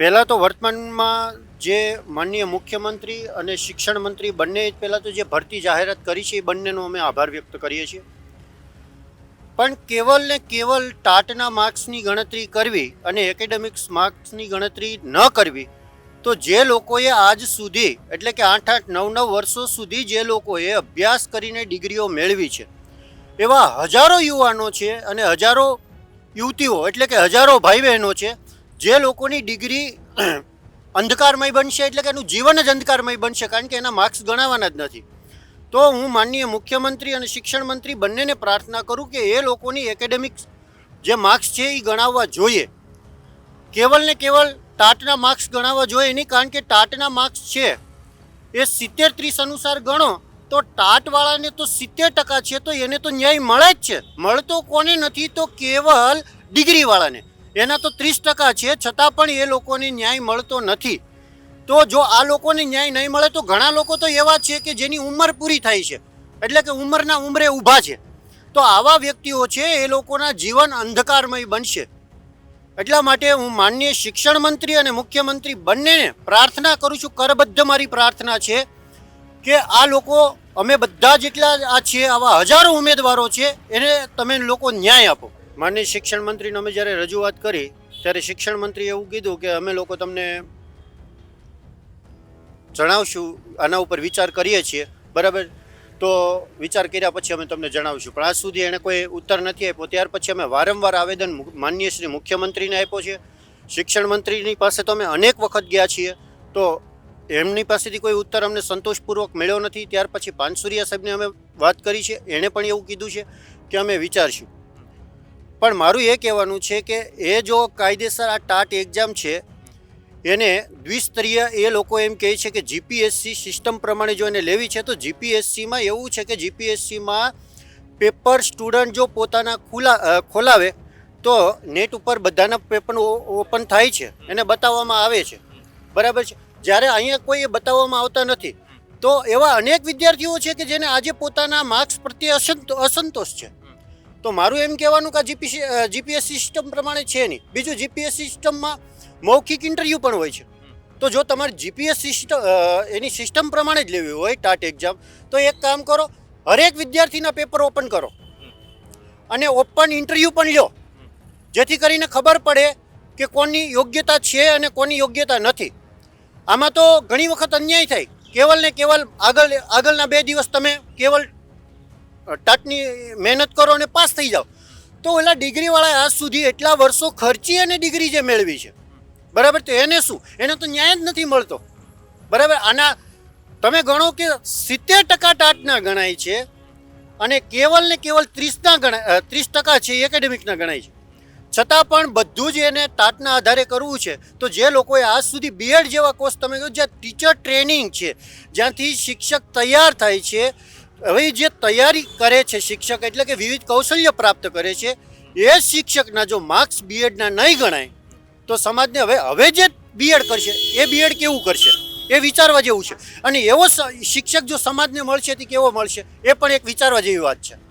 પહેલાં તો વર્તમાનમાં જે માનનીય મુખ્યમંત્રી અને શિક્ષણ મંત્રી બંને પહેલાં તો જે ભરતી જાહેરાત કરી છે એ બંનેનો અમે આભાર વ્યક્ત કરીએ છીએ. પણ કેવલ ને કેવલ ટાટના માર્ક્સની ગણતરી કરવી અને એકેડેમિક્સ માર્ક્સની ગણતરી ન કરવી, તો જે લોકોએ આજ સુધી, એટલે કે આઠ આઠ નવ નવ વર્ષો સુધી જે લોકોએ અભ્યાસ કરીને ડિગ્રીઓ મેળવી છે, એવા હજારો યુવાનો છે અને હજારો યુવતીઓ, એટલે કે હજારો ભાઈ બહેનો છે જે લોકોની ડિગ્રી અંધકારમય બનશે એટલે કે એનું જીવન જ અંધકારમય બનશે કારણ કે એના માર્ક્સ ગણાવવાના જ નથી. તો હું માનનીય મુખ્યમંત્રી અને શિક્ષણ મંત્રી બંનેને પ્રાર્થના કરું કે એ લોકોની એકેડેમિક્સ જે માર્ક્સ છે એ ગણાવવા જોઈએ. કેવલ ને કેવલ ટાટના માર્ક્સ ગણાવવા જોઈએ નહીં કારણ કે ટાટના માર્ક્સ છે. એ સિત્તેર ત્રીસ અનુસાર ગણો તો ટાટવાળાને તો સિત્તેર ટકા છે તો એને તો ન્યાય મળે જ છે. મળતો કોને નથી તો કેવલ ડિગ્રીવાળાને. એના તો ત્રીસ ટકા છે, છતાં પણ એ લોકોને ન્યાય મળતો નથી. તો જો આ લોકોને ન્યાય નહીં મળે, તો ઘણા લોકો તો એવા છે કે જેની ઉંમર પૂરી થાય છે. એટલે કે ઉંમરના ઉંમરે ઊભા છે. તો આવા વ્યક્તિઓ છે, એ લોકોના જીવન અંધકારમય બનશે. એટલા માટે હું માનનીય શિક્ષણ મંત્રી અને મુખ્યમંત્રી બંનેને પ્રાર્થના કરું છું, કરબદ્ધ મારી પ્રાર્થના છે કે આ લોકો, અમે બધા જેટલા આ છીએ આવા હજારો ઉમેદવારો છે, એને તમે લોકો ન્યાય આપો. માનનીય શિક્ષણ મંત્રીને અમે જ્યારે રજૂઆત કરી, ત્યારે શિક્ષણ મંત્રીએ એવું કીધું કે અમે લોકો તમને જણાવશું, આના ઉપર વિચાર કરીએ છીએ. બરાબર? તો વિચાર કર્યા પછી અમે તમને જણાવશું. પણ આજ સુધી એણે કોઈ ઉત્તર નથી આપ્યો. ત્યાર પછી અમે વારંવાર આવેદન માનનીય શ્રી મુખ્યમંત્રીને આપ્યો છે. શિક્ષણ મંત્રીની પાસે તો અમે અનેક વખત ગયા છીએ. તો એમની પાસેથી કોઈ ઉત્તર અમને સંતોષપૂર્વક મળ્યો નથી. ત્યાર પછી પાનસુરિયા સાહેબને અમે વાત કરી છે. એણે પણ એવું કીધું છે કે અમે વિચારશું. પણ મારું એ કહેવાનું છે કે એ જો કાયદેસર આ ટાટ એક્ઝામ છે, એને દ્વિસ્તરીય એ લોકો એમ કહે છે કે જીપીએસસી સિસ્ટમ પ્રમાણે જો એને લેવી છે, તો જીપીએસસીમાં એવું છે કે જીપીએસસીમાં પેપર સ્ટુડન્ટ જો પોતાના ખુલા ખોલાવે, તો નેટ ઉપર બધાના પેપર ઓપન થાય છે એને બતાવવામાં આવે છે. બરાબર છે? જ્યારે અહીંયા કોઈ એ બતાવવામાં આવતા નથી, તો એવા અનેક વિદ્યાર્થીઓ છે કે જેને આજે પોતાના માર્ક્સ પ્રત્યે અસંતો, અસંતોષ છે. તો મારું એમ કહેવાનું કે જીપીસી જીપીએસ સિસ્ટમ પ્રમાણે છે નહીં. બીજું જીપીએસ સિસ્ટમમાં મૌખિક ઇન્ટરવ્યૂ પણ હોય છે. તો જો તમારે જીપીએસ સિસ્ટમ એની સિસ્ટમ પ્રમાણે જ લેવી હોય ટાટ એક્ઝામ તો એક કામ કરો હરેક વિદ્યાર્થીના પેપર ઓપન કરો. અને ઓપન ઇન્ટરવ્યૂ પણ લ્યો જેથી કરીને ખબર પડે કે કોની યોગ્યતા છે અને કોની યોગ્યતા નથી. આમાં તો ઘણી વખત અન્યાય થાય. કેવલ ને કેવલ આગળ આગળના બે દિવસ તમે કેવલ ટાટની મહેનત કરો અને પાસ થઈ જાઓ. તો ઓલા ડિગ્રીવાળા આજ સુધી એટલા વર્ષો ખર્ચી અને ડિગ્રી જે મેળવી છે. બરાબર? તો એને શું? એને તો ન્યાય જ નથી મળતો. બરાબર? આના તમે ગણો કે સિત્તેર ટકા ટાટના ગણાય છે અને કેવલ ને કેવલ ત્રીસના ગણાય ત્રીસ ટકા છે એકેડેમિકના ગણાય છે. છતાં પણ બધું જ એને ટાટના આધારે કરવું છે. તો જે લોકોએ આજ સુધી બીએડ જેવા કોર્સ તમે કહ્યું જ્યાં ટીચર ટ્રેનિંગ છે, જ્યાંથી શિક્ષક તૈયાર થાય છે હવે જે તૈયારી કરે છે શિક્ષક, એટલે કે વિવિધ કૌશલ્ય પ્રાપ્ત કરે છે, એ શિક્ષકના જો માર્ક્સ બીએડના નહીં ગણાય, તો સમાજને હવે હવે જે બીએડ કરશે, એ બીએડ કેવું કરશે? એ વિચારવા જેવું છે. અને એવો શિક્ષક જો સમાજને મળશે, તે કેવો મળશે? એ પણ એક વિચારવા જેવી વાત છે.